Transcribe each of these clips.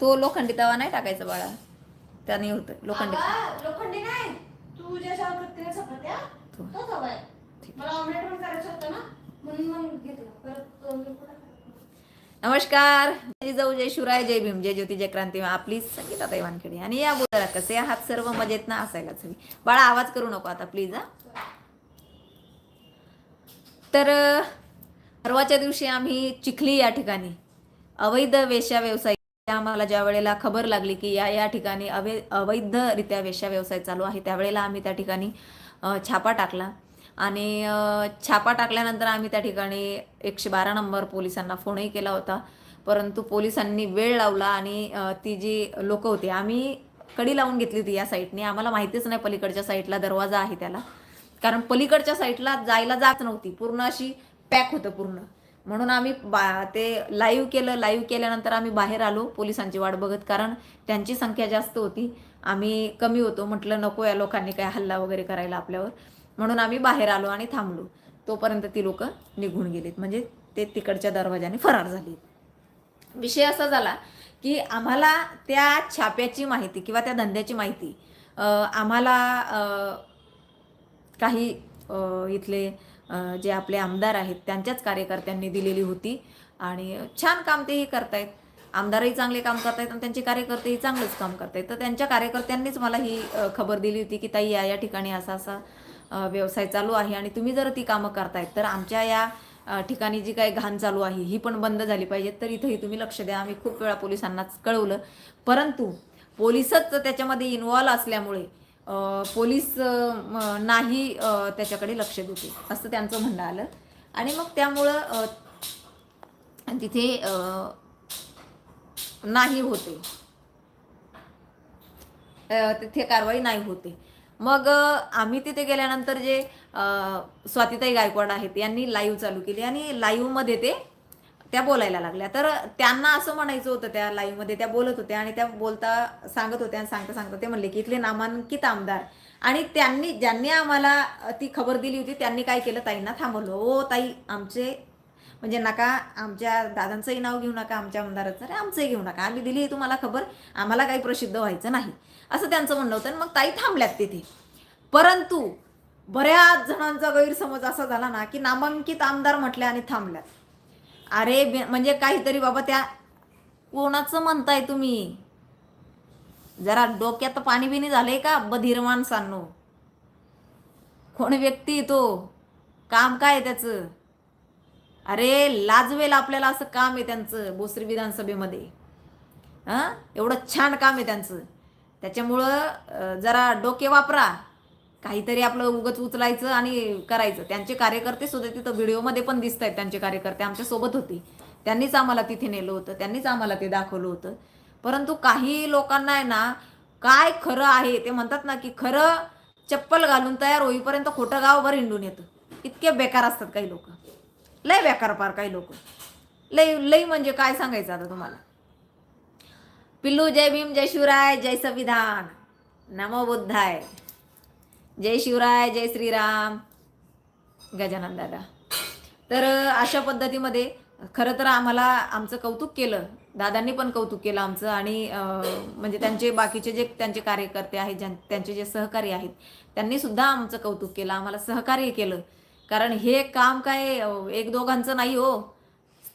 तो लोखंडी तवा नाही टाकायचा बाळा. त्याने होतं लोखंडी. लोखंडी नाही. तू ज्याच्यावर करते ना चपात्या तो. तोच हवाय मला ऑमलेट पण करायचं होतं ना म्हणून मग घेतलं. परत तो मी कुठं करायचं? नमस्कार. जय जाऊ जय शिवराय जय भीम जय ज्योती जय क्रांती आपली संगीता वानखेडे. आणि या बोलायला कसे आहात? सर्व मजेत ना? असायलाच हवी बाळा आवाज करू नको आता प्लीज हा. तर परवाच्या दिवशी आम्ही चिखली या ठिकाणी अवैध वेश्या व्यवसाय आम्हाला ज्या वेळेला खबर लागली की या या ठिकाणी अवै अवैधरित्या वेश्या व्यवसाय चालू आहे त्यावेळेला आम्ही त्या ठिकाणी छापा टाकला. आणि छापा टाकल्यानंतर आम्ही त्या ठिकाणी एकशे बारा नंबर पोलिसांना फोनही केला होता. परंतु पोलिसांनी वेळ लावला आणि ती जी लोक होती आम्ही कडी लावून घेतली होती या साईडने आम्हाला माहितीच नाही पलीकडच्या साईडला दरवाजा आहे त्याला. कारण पलीकडच्या साईडला जायला जात नव्हती. पूर्ण अशी पॅक होतं पूर्ण. म्हणून आम्ही बा ते लाईव्ह केलं लाईव्ह केल्यानंतर आम्ही बाहेर आलो पोलिसांची वाट बघत कारण त्यांची संख्या जास्त होती. आम्ही कमी होतो म्हटलं नको या लोकांनी काय हल्ला वगैरे करायला आपल्यावर. म्हणून आम्ही बाहेर आलो आणि थांबलो. तोपर्यंत ती लोक निघून गेलीत. म्हणजे ते तिकडच्या दरवाजाने फरार झाली विषय असा झाला की आम्हाला त्या छाप्याची माहिती किंवा त्या धंद्याची माहिती आम्हाला काही इथले जे आपले आमदार आहेत त्यांच्याच कार्यकर्त्यांनी दिलेली होती. आणि छान काम तेही करतायत. आमदारही चांगले काम करतायत आणि त्यांचे कार्यकर्तेही चांगलंच काम करतायत. तर त्यांच्या कार्यकर्त्यांनीच मला ही खबर दिली होती की ताई या या ठिकाणी असा असा व्यवसाय चालू आहे आणि तुम्ही जर ती कामं करतायत तर आमच्या या ठिकाणी जी काही घाण चालू आहे ही पण बंद झाली पाहिजे. तर इथंही तुम्ही लक्ष द्या. आम्ही खूप वेळा पोलिसांनाच कळवलं. परंतु पोलिसच त्याच्यामध्ये इन्व्हॉल्व असल्यामुळे पोलीस नाही त्याच्याकडे लक्ष देते असं त्यांचं म्हणणं आलं. आणि मग त्यामुळं तिथे नाही होते. तिथे कारवाई नाही होते. मग आम्ही तिथे गेल्यानंतर जे स्वातिताई गायकवाड आहेत यांनी लाईव्ह चालू केली. आणि लाईव्हमध्ये ते त्या बोलायला लागल्या. तर त्यांना असं म्हणायचं होतं त्या लाईव्हमध्ये त्या बोलत होत्या आणि त्या बोलता सांगत होत्या आणि सांगता सांगता ते म्हणले की इथले नामांकित आमदार. आणि त्यांनी ज्यांनी आम्हाला ती खबर दिली होती त्यांनी काय केलं? ताईंना थांबवलं. ओ ताई आमचे म्हणजे नका आमच्या दादांचंही नाव घेऊ नका आमच्या आमदाराचं अरे आमचंही घेऊ नका. आम्ही दिली तुम्हाला खबर आम्हाला काही प्रसिद्ध व्हायचं नाही. असं त्यांचं म्हणणं होतं आणि मग ताई थांबल्यात तिथे. परंतु बऱ्याच जणांचा गैरसमज असा झाला ना की नामांकित आमदार म्हटले आणि थांबल्यात. अरे म्हणजे काहीतरी बाबा त्या कोणाचं म्हणताय तुम्ही? जरा डोक्यात पाणी बिनी झालंय का बधीर माणसांनो? कोण व्यक्ती येतो तो? काम काय आहे त्याचं? अरे लाजवेल आपल्याला असं काम आहे त्यांचं बोसरी विधानसभेमध्ये. हां? एवढं छान काम आहे त्यांचं. त्याच्यामुळं जरा डोके वापरा. काहीतरी आपलं उगच उचलायचं आणि करायचं. त्यांचे कार्यकर्ते सुद्धा तिथं व्हिडिओमध्ये पण दिसत आहेत त्यांचे कार्यकर्ते. आमच्यासोबत होते. त्यांनीच आम्हाला तिथे नेलं होतं. त्यांनीच आम्हाला ते दाखवलं होतं. परंतु काही लोकांना आहे ना काय खरं आहे ते म्हणतात ना की खरं चप्पल घालून तयार होईपर्यंत खोटं गावभर हिंडून येतं. इतके बेकार असतात काही लोक. लय बेकार पार काही लोक. लय लय म्हणजे काय सांगायचं आता तुम्हाला? पिल्लू जय भीम जय शिवराय जय संविधान. नमो बुद्धाय. जय शिवराय जय श्रीराम. गजानन दादा तर अशा पद्धतीमध्ये खरं तर आम्हाला आमचं कौतुक केलं. दादांनी पण कौतुक केलं आमचं आणि म्हणजे त्यांचे बाकीचे जे त्यांचे कार्यकर्ते आहेत ज्यां त्यांचे जे सहकारी आहेत त्यांनी सुद्धा आमचं कौतुक केलं. आम्हाला सहकार्य केलं. कारण हे काम काय एक दोघांचं नाही हो.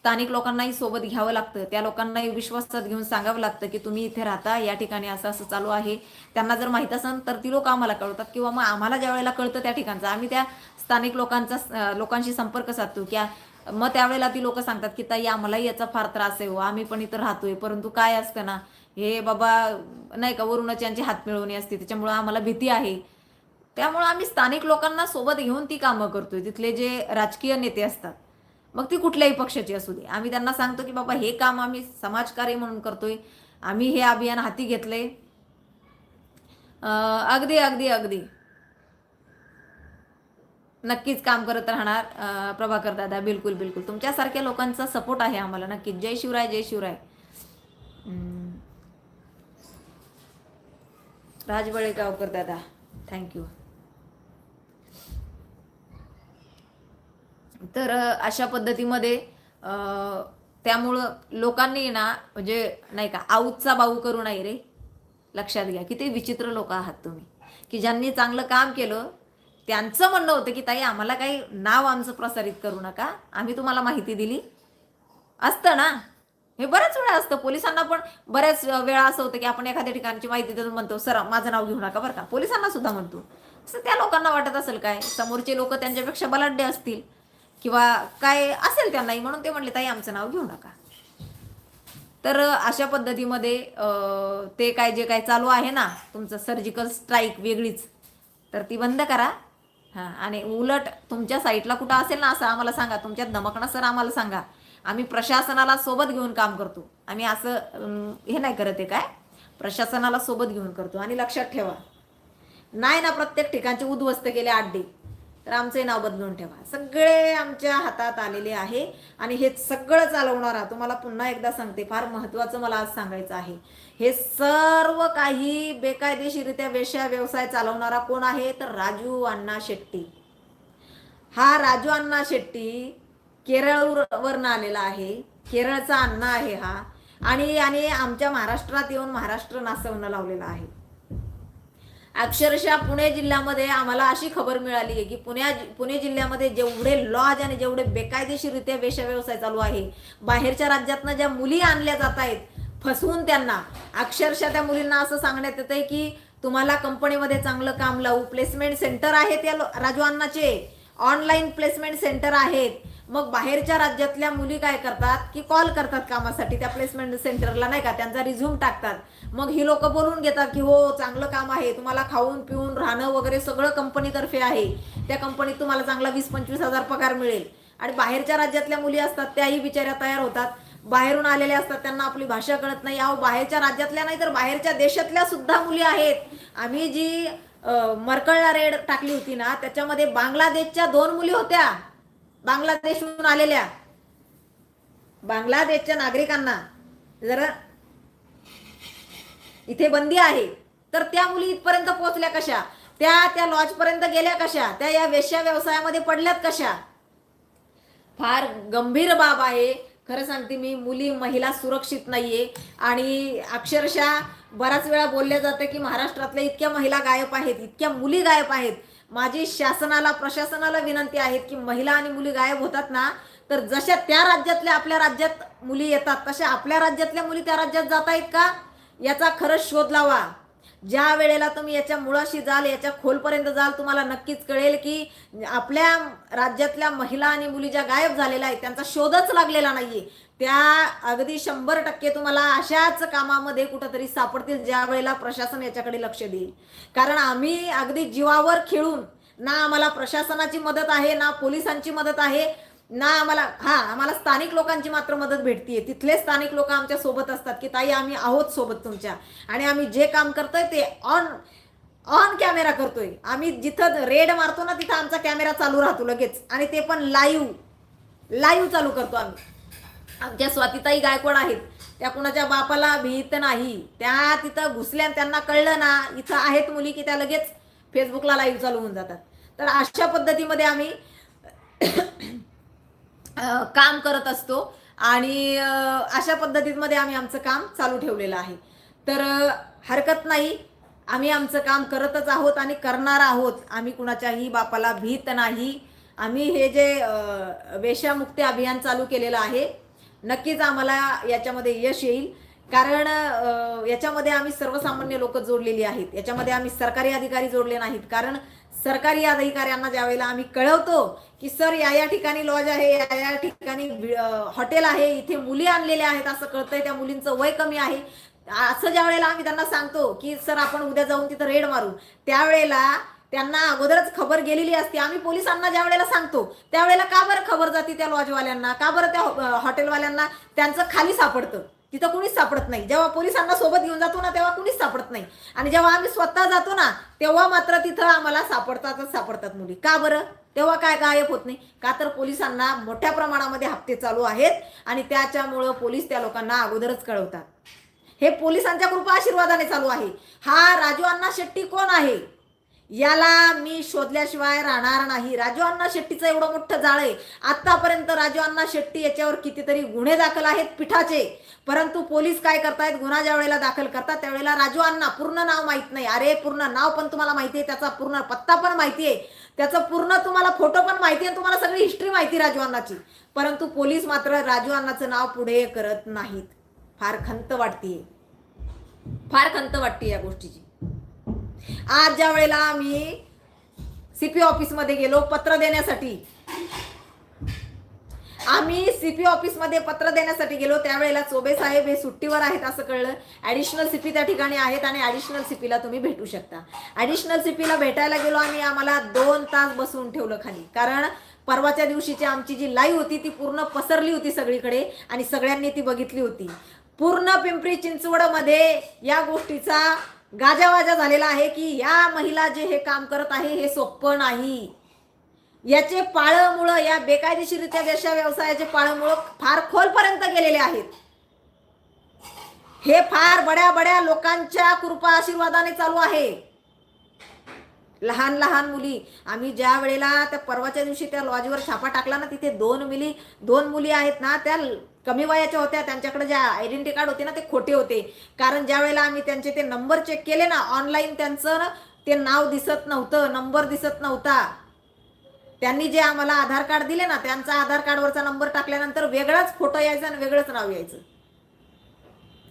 स्थानिक लोकांनाही सोबत घ्यावं लागतं. त्या लोकांनाही विश्वासात घेऊन सांगावं लागतं की तुम्ही इथे राहता या ठिकाणी असं असं चालू आहे. त्यांना जर माहीत असेल तर ती लोक आम्हाला कळवतात किंवा मग आम्हाला ज्या वेळेला कळतं त्या ठिकाणचं. आम्ही त्या स्थानिक लोकांचा लोकांशी संपर्क साधतो की मग त्यावेळेला ती लोक सांगतात की ताई आम्हालाही याचा फार त्रास आहे हो. आम्ही पण इथं राहतोय. परंतु काय असतं ना हे बाबा नाही का वरूनच यांची हात मिळवणी असते. त्याच्यामुळं आम्हाला भीती आहे. त्यामुळं आम्ही स्थानिक लोकांना सोबत घेऊन ती कामं करतोय. तिथले जे राजकीय नेते असतात मग ती कुठल्याही पक्षाची असू दे. आम्ही त्यांना सांगतो की बाबा हे काम आम्ही समाजकार्य म्हणून करतोय. आम्ही हे अभियान हाती घेतले अगदी अगदी अगदी. नक्कीच काम करत राहणार प्रभाकर दादा. बिलकुल बिलकुल. तुमच्यासारख्या लोकांचा सपोर्ट आहे आम्हाला. नक्कीच. जय शिवराय जय शिवराय. राज बळेगावकर दादा. थँक्यू तर अशा पद्धतीमध्ये त्यामुळं लोकांनी ना म्हणजे नाही का आऊतचा बाऊ करू नये रे. लक्षात घ्या किती विचित्र लोक आहात तुम्ही. की ज्यांनी चांगलं काम केलं त्यांचं म्हणणं होतं की ताई आम्हाला काही नाव आमचं प्रसारित करू नका. आम्ही तुम्हाला माहिती दिली. असतं ना. हे बऱ्याच वेळा असतं. पोलिसांना पण बऱ्याच वेळा असं होतं की आपण एखाद्या ठिकाणची माहिती देतो म्हणतो सर माझं नाव घेऊ नका बरं का. पोलिसांना सुद्धा म्हणतो. असं त्या लोकांना वाटत असेल काय? समोरचे लोक त्यांच्यापेक्षा बलाढ्य असतील. किंवा काय असेल त्यांनाही म्हणून ते म्हणले ताई आमचं नाव घेऊ नका. तर अशा पद्धतीमध्ये ते काय जे काय चालू आहे ना तुमचं सर्जिकल स्ट्राईक वेगळीच तर ती बंद करा. हां आणि उलट तुमच्या साईटला कुठं असेल ना असं आम्हाला सांगा. तुमच्यात धमकणं सर आम्हाला सांगा. आम्ही प्रशासनाला सोबत घेऊन काम करतो. आम्ही असं हे नाही करत आहे काय? प्रशासनाला सोबत घेऊन करतो. आणि लक्षात ठेवा. नाही ना प्रत्येक ठिकाणचे उद्ध्वस्त केले डे. तर आमचे नाव बदलून ठेवा. सगळे आमच्या हातात आलेले आहे आणि हे सगळं चालवणारा तुम्हाला पुन्हा एकदा सांगते फार महत्त्वाचं मला आज सांगायचं आहे. हे सर्व काही बेकायदेशीरित्या वेश्या व्यवसाय चालवणारा कोण आहे? तर राजू अण्णा शेट्टी. हा राजू अण्णा शेट्टी केरळवरनं आलेला आहे. केरळचा अण्णा आहे हा. आणि आणि आमच्या महाराष्ट्रात येऊन महाराष्ट्र नासवणं लावलेला आहे. अक्षरशः पुणे जिल्ह्यामध्ये आम्हाला अशी खबर मिळाली आहे की पुण्या पुणे जिल्ह्यामध्ये जेवढे लॉज आणि जेवढे बेकायदेशीररित्या वेश्या व्यवसाय चालू आहे बाहेरच्या राज्यातनं ज्या मुली आणल्या जात आहेत फसवून त्यांना अक्षरशः त्या मुलींना असं सांगण्यात येत आहे की तुम्हाला कंपनीमध्ये चांगलं काम लावू प्लेसमेंट सेंटर आहेत या राजवांनाचे राजू अण्णाचे. ऑनलाईन प्लेसमेंट सेंटर आहेत. मग बाहेरच्या राज्यातल्या मुली काय करतात की कॉल करतात कामासाठी त्या प्लेसमेंट सेंटरला नाही का? त्यांचा रिझ्यूम टाकतात. मग ही लोक बोलून घेतात की हो चांगलं काम आहे. तुम्हाला खाऊन पिऊन राहणं वगैरे सगळं कंपनीतर्फे आहे. त्या कंपनीत तुम्हाला चांगला वीस पंचवीस हजार पगार मिळेल. आणि बाहेरच्या राज्यातल्या मुली असतात त्याही बिचाऱ्या तयार होतात. बाहेरून आलेल्या असतात त्यांना आपली भाषा कळत नाही. अहो बाहेरच्या राज्यातल्या नाही तर बाहेरच्या देशातल्या सुद्धा मुली आहेत. आम्ही जी मरकळला रेड टाकली होती ना त्याच्यामध्ये बांगलादेशच्या दोन मुली होत्या. बांगलादेशहून आलेल्या. बांगलादेशच्या नागरिकांना जरा इथे बंदी आहे. तर त्या मुली इथपर्यंत पोहोचल्या कशा? त्या त्या लॉज पर्यंत गेल्या कशा? त्या या वेश्या व्यवसायामध्ये पडल्यात कशा? फार गंभीर बाब आहे. खरं सांगते मी मुली महिला सुरक्षित नाहीये. आणि अक्षरशः बऱ्याच वेळा बोलल्या जातं की महाराष्ट्रातल्या इतक्या महिला गायब आहेत इतक्या मुली गायब आहेत. माझी शासनाला प्रशासनाला विनंती आहे की महिला आणि मुली गायब होतात ना तर जशा त्या राज्यातल्या आपल्या राज्यात मुली येतात तशा आपल्या राज्यातल्या मुली त्या राज्यात जात आहेत का? याचा खरंच शोध लावा. ज्या वेळेला तुम्ही याच्या मुळाशी जाल याच्या खोलपर्यंत जाल तुम्हाला नक्कीच कळेल की आपल्या राज्यातल्या महिला आणि मुली ज्या गायब झालेल्या आहेत त्यांचा शोधच लागलेला नाहीये. त्या अगदी शंभर टक्के तुम्हाला अशाच कामामध्ये कुठंतरी सापडतील ज्या वेळेला प्रशासन याच्याकडे लक्ष देईल. कारण आम्ही अगदी जीवावर खेळून ना आम्हाला प्रशासनाची मदत आहे ना पोलिसांची मदत आहे ना आम्हाला हा आम्हाला स्थानिक लोकांची मात्र मदत भेटतीये. तिथले स्थानिक लोक आमच्यासोबत असतात की ताई आम्ही आहोत सोबत तुमच्या. आणि आम्ही जे काम करतोय ते ऑन ऑन कॅमेरा करतोय. आम्ही जिथं रेड मारतो ना तिथं आमचा कॅमेरा चालू राहतो लगेच. आणि ते पण लाईव्ह लाईव्ह चालू करतो आम्ही. आमच्या स्वातीताई गायकवाड आहेत. त्या कुणाच्या बापाला भीत नाही. त्या तिथं घुसल्या त्यांना कळलं ना इथं आहेत मुली की त्या लगेच फेसबुकला लाईव्ह चालू होऊन जातात. तर अशा पद्धतीमध्ये आम्ही काम करत असतो आणि अशा पद्धतीमध्ये आम्ही आमचं काम चालू ठेवलेलं आहे. तर हरकत नाही. आम्ही आमचं काम करतच आहोत आणि करणार आहोत. आम्ही कुणाच्याही बापाला भीत नाही. आम्ही हे जे वेशामुक्ती अभियान चालू केलेलं आहे नक्कीच आम्हाला याच्यामध्ये यश येईल. कारण याच्यामध्ये आम्ही सर्वसामान्य लोक जोडलेली आहेत. याच्यामध्ये आम्ही सरकारी अधिकारी जोडले नाहीत. कारण सरकारी अधिकाऱ्यांना ज्या वेळेला आम्ही कळवतो की सर या या ठिकाणी लॉज आहे या या ठिकाणी हॉटेल आहे इथे मुली आणलेल्या आहेत असं कळतंय. त्या मुलींचं वय कमी आहे. असं ज्या वेळेला आम्ही त्यांना सांगतो की सर आपण उद्या जाऊन तिथं रेड मारू. त्यावेळेला त्यांना अगोदरच खबर गेलेली असते. आम्ही पोलिसांना ज्या वेळेला सांगतो त्यावेळेला का बरं खबर जाते त्या लॉजवाल्यांना का बरं त्या हॉटेलवाल्यांना त्यांचं खाली सापडतं. तिथं कुणीच सापडत नाही. जेव्हा पोलिसांना सोबत घेऊन जातो ना तेव्हा कुणीच सापडत नाही. आणि जेव्हा आम्ही स्वतः जातो ना तेव्हा मात्र तिथं आम्हाला सापडतातच सापडतात मुली. का बरं? तेव्हा काय गायब होत नाही. का तर पोलिसांना मोठ्या प्रमाणामध्ये हप्ते चालू आहेत आणि त्याच्यामुळं पोलीस त्या लोकांना अगोदरच कळवतात. हे पोलिसांच्या कृपा आशीर्वादाने चालू आहे. हा राजू अण्णा शेट्टी कोण आहे? याला मी शोधल्याशिवाय राहणार नाही. राजू अण्णा शेट्टीचं एवढं मोठं जाळ आहे. आतापर्यंत राजू अण्णा शेट्टी याच्यावर कितीतरी गुन्हे दाखल आहेत पिठाचे. परंतु पोलीस काय करतायत? गुन्हा ज्या वेळेला दाखल करतात त्यावेळेला राजू अण्णा पूर्ण नाव माहीत नाही. अरे पूर्ण नाव पण तुम्हाला माहिती आहे त्याचा पूर्ण पत्ता पण माहिती आहे. त्याचा पूर्ण तुम्हाला फोटो पण माहिती आहे तुम्हाला सगळी हिस्ट्री माहिती राजू अण्णाची. परंतु पोलीस मात्र राजू अण्णाचं नाव पुढे करत नाहीत. फार खंत वाटते फार खंत वाटते या गोष्टीची. आज ज्या वेळेला सी सीपी ऑफिसमध्ये गेलो पत्र देण्यासाठी आम्ही सीपी ऑफिसमध्ये पत्र देण्यासाठी गेलो. त्यावेळेला चोबे साहेब हे सुट्टीवर आहेत असं कळलं. ऍडिशनल सीपी त्या ठिकाणी आहेत आणि ऍडिशनल सीपीला तुम्ही भेटू शकता. ऍडिशनल सीपीला भेटायला गेलो आम्ही आम्हाला दोन तास बसवून ठेवलं खाली. कारण परवाच्या दिवशीची आमची जी लाईव्ह होती ती पूर्ण पसरली होती सगळीकडे आणि सगळ्यांनी ती बघितली होती. पूर्ण पिंपरी चिंचवडमध्ये या गोष्टीचा गाजावाजा झालेला आहे की या महिला जे हे काम करत आहे हे सोपं नाही. याचे पाळमुळं या बेकायदेशीरित्या वेश्या व्यवसायाचे पाळमुळं फार खोलपर्यंत गेलेले आहेत. हे फार बड्या बड्या लोकांच्या कृपा आशीर्वादाने चालू आहे. लहान लहान मुली आम्ही ज्या वेळेला त्या परवाच्या दिवशी त्या लॉजवर छापा टाकला ना तिथे दोन मुली दोन मुली आहेत ना त्या कमी वयाच्या होत्या त्यांच्याकडे ज्या आयडेंटिटी कार्ड होते ना ते खोटे होते. कारण ज्या वेळेला आम्ही त्यांचे ते नंबर चेक केले ना ऑनलाईन त्यांचं ते नाव दिसत नव्हतं नंबर दिसत नव्हता. त्यांनी जे आम्हाला आधार कार्ड दिले ना त्यांचा आधार कार्डवरचा नंबर टाकल्यानंतर वेगळाच फोटो यायचा आणि वेगळंच नाव यायचं.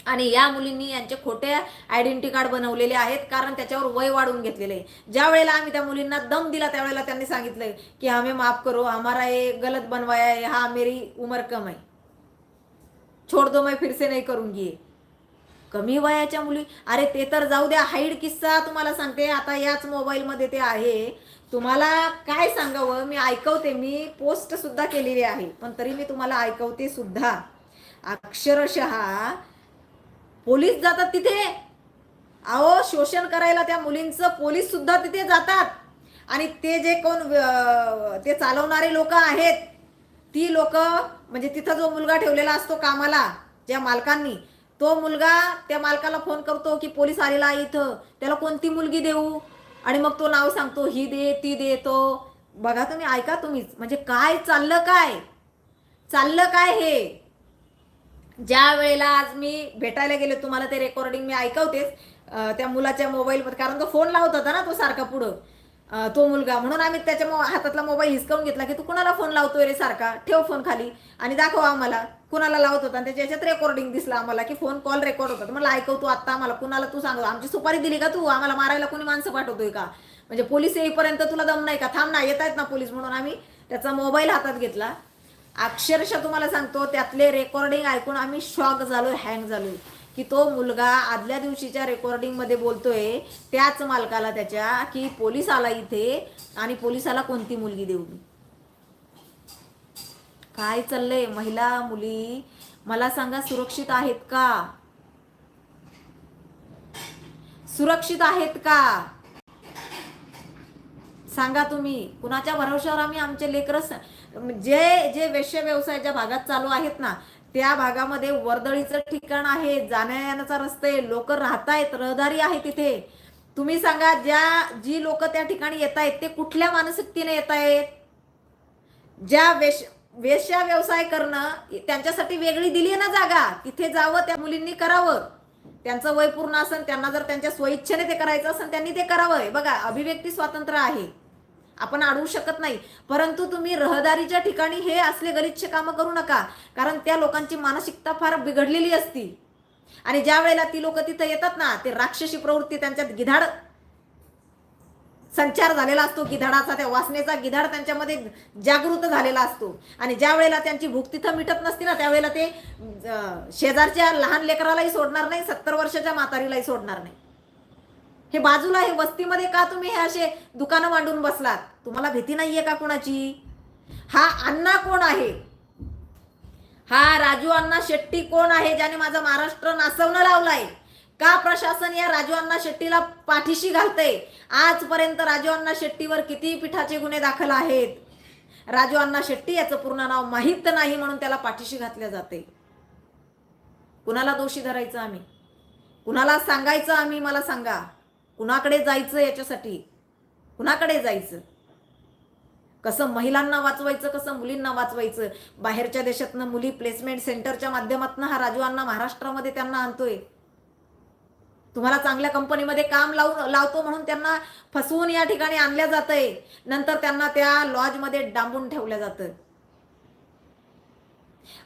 आणि या मुलींनी यांचे खोटे आयडेंटिटी कार्ड बनवलेले आहेत कारण त्याच्यावर वय वाढवून घेतलेले आहे. ज्या वेळेला आम्ही त्या मुलींना दम दिला त्यावेळेला त्यांनी सांगितलं की हमें माफ करो हमारा ये गलत बनवाया है हा मेरी उमर कम आहे. छोड़ दो मैं फिरसे नाही नहीं करूंगी कमी वयाच्या मुली. अरे ते तर जाऊ द्या. हाईड किस्सा तुम्हाला सांगते. आता याच मोबाईलमध्ये ते आहे. तुम्हाला काय सांगावं? मी ऐकवते. मी पोस्ट सुद्धा केलेली आहे. पण तरी मी तुम्हाला ऐकवते सुद्धा. अक्षरशः पोलीस जातात तिथे. अहो शोषण करायला त्या मुलींचं पोलीस सुद्धा तिथे जातात. आणि ते जे कोण ते चालवणारे लोक आहेत ती लोक म्हणजे तिथं जो मुलगा ठेवलेला असतो कामाला ज्या मालकांनी तो मुलगा त्या मालकाला फोन करतो की पोलीस आलेला इथं. त्याला कोणती मुलगी देऊ? आणि मग तो नाव सांगतो ही दे ती दे. तो बघा तुम्ही ऐका तुम्हीच म्हणजे काय चाललं काय? चाललं काय हे? ज्या वेळेला आज मी भेटायला गेले तुम्हाला ते रेकॉर्डिंग मी ऐकवतेच त्या मुलाच्या मोबाईलमध्ये कारण तो फोन लावत होता ना तो सारखा पुढं. तो मुलगा. म्हणून आम्ही त्याच्या मो- हातातला मोबाईल हिसकावून घेतला की तू कुणाला फोन लावतोय रे सारखा? ठेव फोन खाली आणि दाखव आम्हाला. कुणाला लावत होता? आणि त्याच्या याच्यात रेकॉर्डिंग दिसला आम्हाला की फोन कॉल रेकॉर्ड होता. मला ऐकवतो आता आम्हाला. कुणाला तू सांगतो? आमची सुपारी दिली का तू? आम्हाला मारायला कोणी माणसं पाठवतोय का? म्हणजे पोलीस येईपर्यंत तुला दम नाही का? थांब ना येत आहेत ना पोलीस म्हणून आम्ही त्याचा मोबाईल हातात घेतला. अक्षरशः तुम्हाला सांगतो त्यातले रेकॉर्डिंग ऐकून आम्ही शॉक झालो हँग झालो की तो मुलगा आदल्या दिवशीच्या रेकॉर्डिंगमध्ये बोलतोय त्याच मालकाला त्याच्या की पोलीस आला इथे आणि पोलिसाला कोणती मुलगी देऊ मी? काय चाललंय? महिला मुली मला सांगा सुरक्षित आहेत का? सुरक्षित आहेत का? सांगा तुम्ही. कुणाच्या भरवशावर आम्ही आमचे लेकर जे जे वेश्य व्यवसायाच्या भागात चालू आहेत ना त्या भागामध्ये वर्दळीचं ठिकाण आहे जाण्या येण्याचा रस्ता आहे लोक राहतायत रहदारी आहे तिथे. तुम्ही सांगा ज्या जी लोक त्या ठिकाणी येत आहेत ते कुठल्या मानसिकतेने येत आहेत ज्या वेश वेश्या व्यवसाय करणं त्यांच्यासाठी वेगळी दिली आहे ना जागा. तिथे जावं त्या मुलींनी करावं. त्यांचं वय पूर्ण असेल त्यांना जर त्यांच्या स्वइच्छेने ते करायचं असेल त्यांनी ते करावं. बघा अभिव्यक्ती स्वातंत्र्य आहे. आपण अडवू शकत नाही. परंतु तुम्ही रहदारीच्या ठिकाणी हे असले गलिच्छ कामं करू नका. कारण त्या लोकांची मानसिकता फार बिघडलेली असती. आणि ज्या वेळेला ती लोक तिथं येतात ना ते राक्षसी प्रवृत्ती त्यांच्यात गिधाड संचार झालेला असतो. गिधाडाचा त्या वासनेचा गिधाड त्यांच्यामध्ये जागृत झालेला असतो. आणि ज्या वेळेला त्यांची भूक तिथं मिटत नसते ना त्यावेळेला ते शेजारच्या लहान लेकरालाही सोडणार नाही सत्तर वर्षाच्या म्हातारीलाही सोडणार नाही. हे बाजूला हे वस्तीमध्ये का तुम्ही हे असे दुकानं मांडून बसलात? तुम्हाला भीती नाहीये का कोणाची? हा अण्णा कोण आहे? हा राजू अण्णा शेट्टी कोण आहे ज्याने माझं महाराष्ट्र नाचवणं आहे का प्रशासन या राजू अण्णा शेट्टीला पाठीशी घालतंय? आजपर्यंत राजू अण्णा शेट्टीवर किती पिठाचे गुन्हे दाखल आहेत. राजू अण्णा शेट्टी याचं पूर्ण नाव माहीत नाही म्हणून त्याला पाठीशी घातले जाते. कुणाला दोषी धरायचं आम्ही? कुणाला सांगायचं आम्ही? मला सांगा. कुणाकडे जायचं याच्यासाठी? कुणाकडे जायचं? कसं महिलांना वाचवायचं कसं मुलींना वाचवायचं? बाहेरच्या देशातनं मुली प्लेसमेंट सेंटरच्या माध्यमातून हा राजू अण्णा महाराष्ट्रामध्ये त्यांना आणतोय. तुम्हाला चांगल्या कंपनीमध्ये काम लावून लावतो म्हणून त्यांना फसवून या ठिकाणी आणल्या जातंय. नंतर त्यांना त्या लॉजमध्ये डांबून ठेवलं जातं.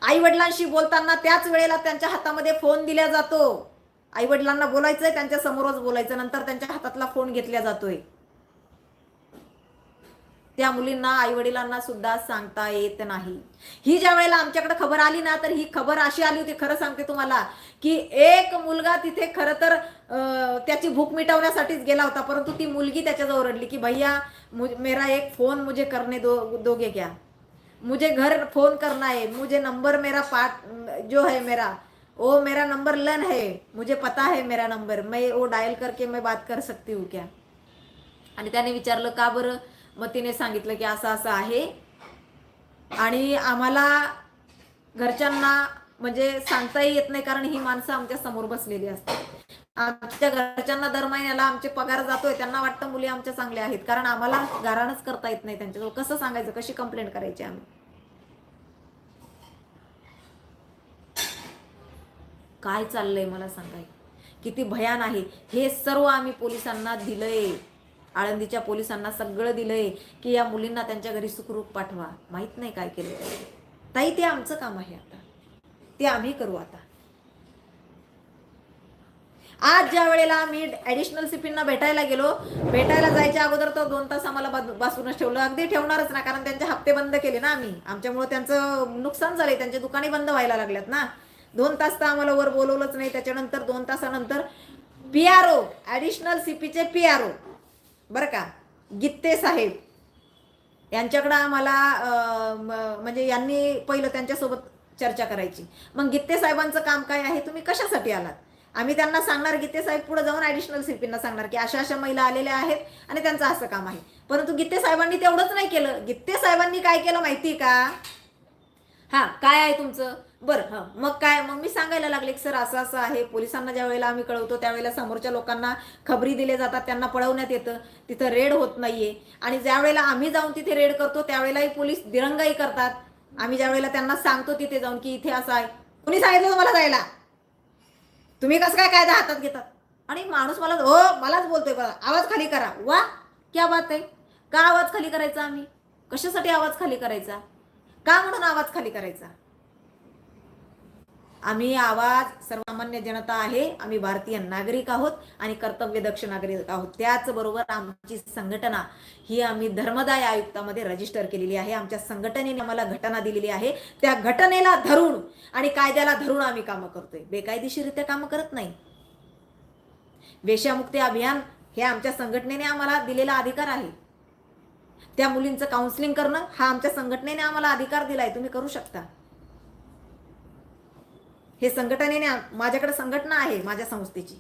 आई वडिलांशी बोलताना त्याच वेळेला त्यांच्या हातामध्ये फोन दिला जातो. आई वडिलांना बोलायचंय त्यांच्या समोरच बोलायचं नंतर त्यांच्या हातातला फोन घेतला जातोय. त्या मुलींना आई वडिलांना सुद्धा सांगता येत नाही. ही ज्या वेळेला आमच्याकडे खबर आली ना तर ही खबर अशी आली होती खरं सांगते तुम्हाला की एक मुलगा तिथे खरं तर त्याची भूक मिटवण्यासाठीच गेला होता परंतु ती मुलगी त्याच्याजवळ रडली की भैया मेरा एक फोन मुझे करणे दो दोगे क्या? मुझे घर फोन करना है मुझे नंबर मेरा पाठ जो है मेरा ओ मेरा नंबर लन है मुझे पता है मेरा नंबर मैं वो डायल करके मैं बात कर सकती हूँ क्या? आणि त्याने विचारलं का बरं? मग तिने सांगितलं की असं असं आहे. आणि आम्हाला घरच्यांना म्हणजे सांगताही येत नाही कारण ही माणसं आमच्यासमोर बसलेली असतात. आमच्या घरच्यांना दर महिन्याला आमचे पगार जातोय त्यांना वाटतं मुली आमच्या चांगल्या आहेत कारण आम्हाला घराणच करता येत नाही त्यांच्याजवळ. कसं सांगायचं कशी कंप्लेंट करायची आम्ही? काय चाललंय मला सांगाय? किती भयान आहे. हे सर्व आम्ही पोलिसांना दिलंय. आळंदीच्या पोलिसांना सगळं दिलंय की या मुलींना त्यांच्या घरी सुखरूप पाठवा. माहीत नाही काय केलं ताई ते आमचं काम आहे आता. ते आम्ही करू आता. आज ज्या वेळेला आम्ही ऍडिशनल सीपींना भेटायला गेलो भेटायला जायच्या अगोदर तो दोन तास आम्हाला बसूनच ठेवलं. अगदी ठेवणारच ना कारण त्यांचे हप्ते बंद केले ना आम्ही. आमच्यामुळे त्यांचं नुकसान झालंय. त्यांचे दुकाने बंद व्हायला लागल्यात ना. दोन तास तर आम्हाला वर बोलवलंच नाही. त्याच्यानंतर दोन तासानंतर पी आर ओ ॲडिशनल सीपीचे पी आर ओ बरं का? गित्ते साहेब. यांच्याकडं आम्हाला म्हणजे यांनी पहिलं त्यांच्यासोबत चर्चा करायची. मग गित्ते साहेबांचं काम काय आहे? तुम्ही कशासाठी आलात? आम्ही त्यांना सांगणार गित्ते साहेब पुढे जाऊन ॲडिशनल सीपींना सांगणार की अशा अशा महिला आलेल्या आहेत आणि त्यांचं असं काम आहे. परंतु गित्ते साहेबांनी तेवढंच नाही केलं. गित्ते साहेबांनी काय केलं माहिती का? हा काय आहे तुमचं? बरं. हां. मग काय? मग मी सांगायला लागले की सर असं असं आहे. पोलिसांना ज्या वेळेला आम्ही कळवतो त्यावेळेला समोरच्या लोकांना खबरी दिले जातात त्यांना पळवण्यात येतं. तिथं रेड होत नाहीये. आणि ज्या वेळेला आम्ही जाऊन तिथे रेड करतो त्यावेळेलाही पोलीस दिरंगाई करतात. आम्ही ज्या वेळेला त्यांना सांगतो तिथे जाऊन की इथे असं आहे. कुणी सांगितलं तुम्हाला जायला? तुम्ही कसं काय कायदा हातात घेतात? आणि माणूस मला हो मलाच बोलतोय बघा. आवाज खाली करा. वा क्या बात आहे. का आवाज खाली करायचा आम्ही? कशासाठी आवाज खाली करायचा? का म्हणून आवाज खाली करायचा? आम्ही आवाज सर्वसामान्य जनता आहे. आम्ही भारतीय नागरिक आहोत आणि कर्तव्य दक्ष नागरिक आहोत. त्याचबरोबर आमची संघटना ही आम्ही धर्मदाय आयुक्तामध्ये रजिस्टर केलेली आहे. आमच्या संघटनेने आम्हाला घटना दिलेली आहे. त्या घटनेला धरून आणि कायद्याला धरून आम्ही कामं करतोय. बेकायदेशीरित्या कामं करत नाही. वेशामुक्ती अभियान हे आमच्या संघटनेने आम्हाला दिलेला अधिकार आहे. त्या मुलींचं काउन्सिलिंग करणं हा आमच्या संघटनेने आम्हाला अधिकार दिलाय. तुम्ही करू शकता. हे संघटनेने माझ्याकडे संघटना आहे माझ्या संस्थेची.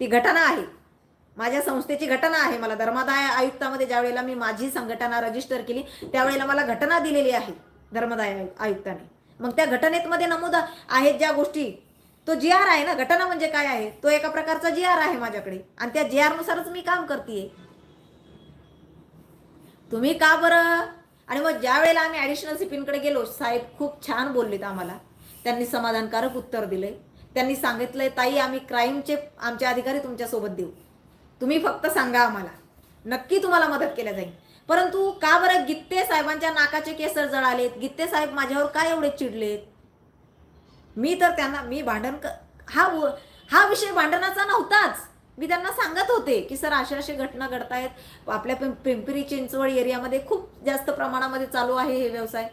ती घटना आहे. माझ्या संस्थेची घटना आहे. मला धर्मादाय आयुक्तामध्ये ज्या वेळेला मी माझी संघटना रजिस्टर केली त्यावेळेला मला घटना दिलेली आहे धर्मदाय आयुक्ताने. मग त्या घटनेत मध्ये नमूद आहेत ज्या गोष्टी तो जी आर आहे ना घटना म्हणजे काय आहे? तो एका प्रकारचा जी आर आहे माझ्याकडे. आणि त्या जी आर नुसारच मी काम करते तुम्ही का बरं? आणि मग ज्या वेळेला आम्ही ॲडिशनल सिपींकडे गेलो साहेब खूप छान बोललेत आम्हाला. त्यांनी समाधानकारक उत्तर दिले त्यांनी सांगितलंय ताई आम्ही क्राईमचे आमचे अधिकारी तुमच्यासोबत देऊ. तुम्ही फक्त सांगा आम्हाला. नक्की तुम्हाला मदत केल्या जाईल. परंतु का बरं गित्ते साहेबांच्या नाकाचे केसर जळालेत? गित्ते साहेब माझ्यावर काय एवढे चिडलेत? मी तर त्यांना मी भांडण क हा हा विषय भांडणाचा नव्हताच. मी त्यांना सांगत होते की सर अशा अशा घटना घडतायत. आपल्या पिं- पिंपरी चिंचवड एरियामध्ये खूप जास्त प्रमाणामध्ये चालू आहे हे व्यवसाय.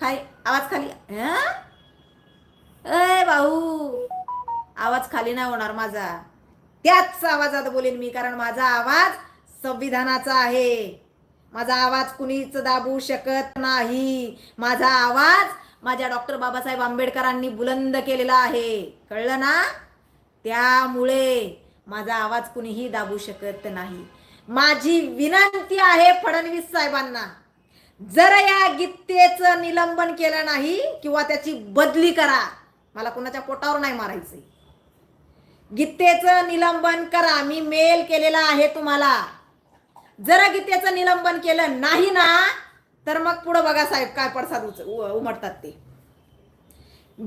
खाय आवाज खाली हा आवाज खाली नाही होणार माझा. त्याच आवाजात बोलेन मी कारण माझा आवाज संविधानाचा आहे. माझा आवाज कुणीच दाबू शकत नाही. माझा आवाज माझ्या डॉक्टर बाबासाहेब आंबेडकरांनी बुलंद केलेला आहे. कळलं ना? त्यामुळे माझा आवाज कुणीही दाबू शकत नाही. माझी विनंती आहे फडणवीस साहेबांना जर या गीतेचं निलंबन केलं नाही किंवा त्याची बदली करा. मला कुणाच्या पोटावर नाही मारायचं गीतेचं निलंबन करा. मी मेल केलेला आहे तुम्हाला. जर गीतेचं निलंबन केलं नाही ना तर मग पुढं बघा साहेब काय पडसाद उच- उमटतात ते.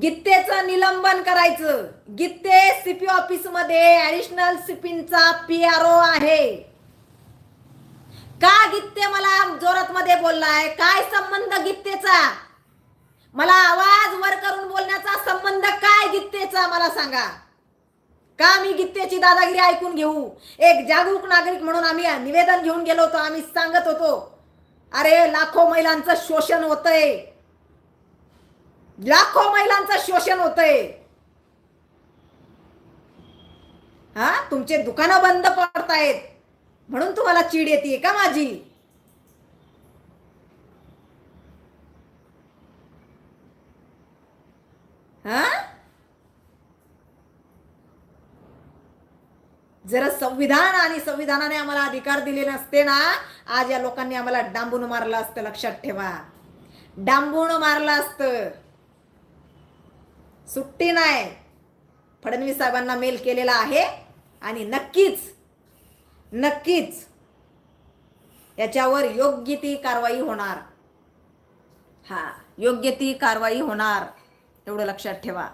गित्तेचं निलंबन करायचं. गित्ते सीपी ऑफिसमध्ये ऍडिशनल सीपींचा ओ आहे. का गित्ते मला जोरात मध्ये बोललाय? काय संबंध गित्तेचा मला आवाज वर करून बोलण्याचा संबंध काय गित्तेचा मला सांगा. का मी गीतेची दादागिरी ऐकून घेऊ? एक जागरूक नागरिक म्हणून आम्ही निवेदन घेऊन गेलो होतो आम्ही सांगत होतो. अरे लाखो महिलांचं शोषण होतंय. लाखो महिलांचं शोषण होतंय. हा? तुमचे दुकानं बंद पडतायत. म्हणून तुम्हाला चीड येते का माझी? हा? जर संविधान आणि संविधानाने आम्हाला अधिकार दिले नसते ना आज या लोकांनी आम्हाला डांबून मारलं असतं लक्षात ठेवा. डांबून मारलं असतं. सुट्टी नाही. फडणवीस साहेबांना मेल केलेला आहे आणि नक्कीच नक्कीच याच्यावर योग्य ती कारवाई होणार. हा योग्य ती कारवाई होणार एवढं लक्षात ठेवा.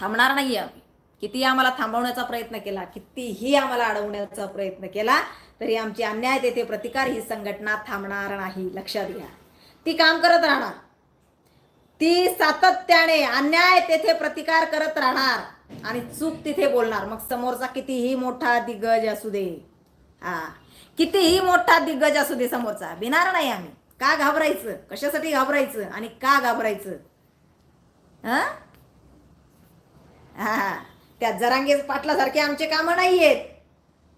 थांबणार नाही आम्ही. किती आम्हाला थांबवण्याचा प्रयत्न केला कितीही आम्हाला अडवण्याचा प्रयत्न केला तरी आमची अन्याय तेथे प्रतिकार ही संघटना थांबणार नाही. लक्षात घ्या. ती काम करत राहणार. ती सातत्याने अन्याय तेथे प्रतिकार करत राहणार आणि चूक तिथे बोलणार. मग समोरचा कितीही मोठा दिग्गज असू दे. हा. कितीही मोठा दिग्गज असू दे समोरचा. भिणार नाही आम्ही. का घाबरायचं? कशासाठी घाबरायचं? आणि का घाबरायचं? हा? हा त्या जरांगे पाटलासारखे आमचे कामं नाही आहेत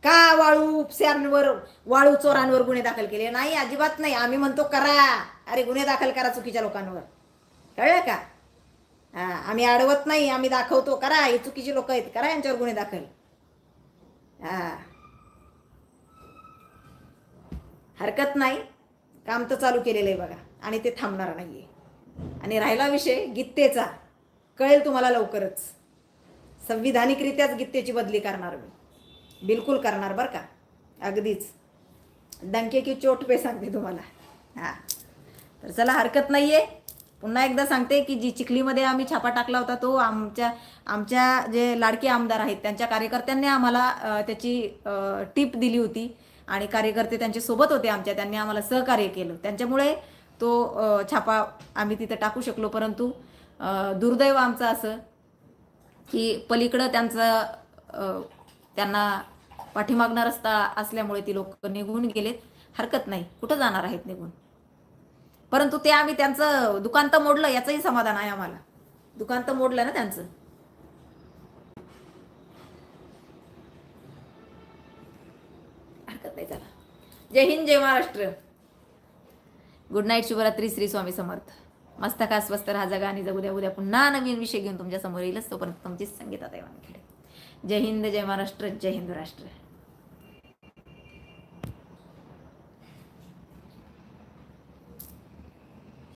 का वाळू उपस्यांवर वाळू चोरांवर गुन्हे दाखल केले? नाही अजिबात नाही. आम्ही म्हणतो करा. अरे गुन्हे दाखल करा चुकीच्या लोकांवर. कळलं का? हा आम्ही अडवत नाही आम्ही दाखवतो. करा हे चुकीची लोक आहेत. करा यांच्यावर गुन्हे दाखल. हा. हरकत नाही. काम तर चालू केलेलं आहे बघा. आणि ते थांबणार नाहीये. आणि राहिला विषय गीतेचा. कळेल तुम्हाला लवकरच. संविधानिकरित्याच गीतेची बदली करणार मी. बिलकुल करणार बरं का. अगदीच. डंके की चोट पे सांगते तुम्हाला. हां. तर चला हरकत नाही आहे पुन्हा एकदा सांगते की जी चिखलीमध्ये आम्ही छापा टाकला होता तो आमच्या आमच्या जे लाडके आमदार आहेत त्यांच्या कार्यकर्त्यांनी आम्हाला त्याची टीप दिली होती आणि कार्यकर्ते त्यांच्यासोबत होते आमच्या त्यांनी आम्हाला सहकार्य केलं. त्यांच्यामुळे तो छापा आम्ही तिथं टाकू शकलो परंतु दुर्दैव आमचं असं की पलीकडं त्यांचं त्यांना पाठीमागणा रस्ता असल्यामुळे ती लोक निघून गेलेत. हरकत नाही. कुठं जाणार आहेत निघून? परंतु ते आम्ही त्यांचं दुकान तर मोडलं याचंही समाधान आहे आम्हाला. दुकान तर मोडलं ना त्यांचं. हरकत नाही चला. जय हिंद जय महाराष्ट्र. गुड नाईट शुभरात्री श्री स्वामी समर्थ. मस्तका स्वस्त राहा जगा आणि जगू द्या उद्या पुन्हा नवीन विषय घेऊन तुमच्यासमोर येईलच तोपर्यंत तुमचीच संगीता दैवान जय हिंद जय महाराष्ट्र जय हिंद राष्ट्र.